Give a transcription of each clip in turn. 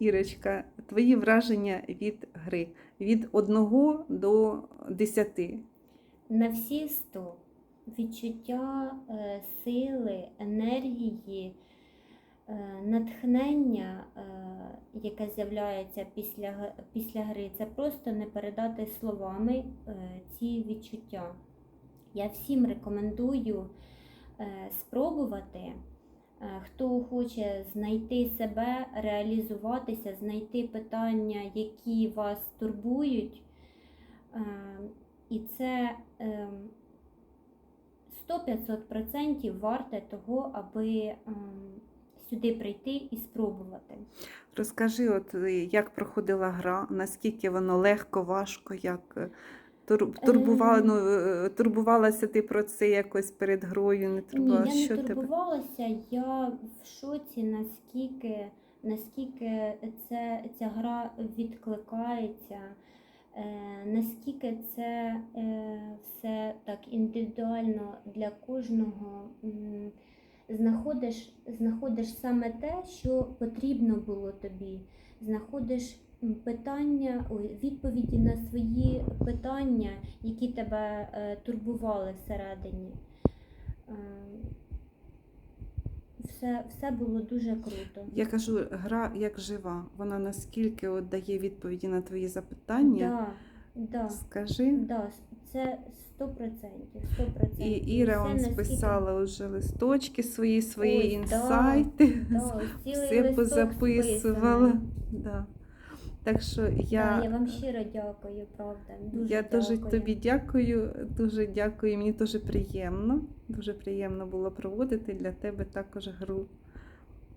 Ірочка, твої враження від гри від 1 до 10. На всі 100 відчуття е, сили, енергії, е, натхнення, е, яке з'являється після, після гри, це просто не передати словами ці відчуття. Я всім рекомендую спробувати. Е, Хто хоче знайти себе, реалізуватися, знайти питання, які вас турбують, е, і це е, 100-500% варте того, аби е, сюди прийти і спробувати. Розкажи, от е, як проходила гра, наскільки воно легко, важко, як е, турбувала, Ем. ну, е, турбувалася ти про це якось перед грою, не Ні, я не турбувалася, я в шоці, наскільки, наскільки це, ця гра відкликається, е, наскільки це е, все так індивідуально для кожного. Знаходиш, знаходиш саме те, що потрібно було тобі. Знаходиш питання, ой, відповіді на свої питання, які тебе е, турбували всередині. Е, Все, все було дуже круто. Я кажу, гра як жива, вона наскільки от дає відповіді на твої запитання. Да, да, Скажи. да, це 100%. 100%. І Іра он списала вже листочки свої, свої Ой, інсайти, Да, цілий все позаписувала. Да. Так що я, Да, я вам щиро дякую, правда. Дуже я дуже тобі дякую, дуже дякую. Мені дуже приємно. Дуже приємно було проводити для тебе також гру.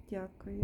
Дякую.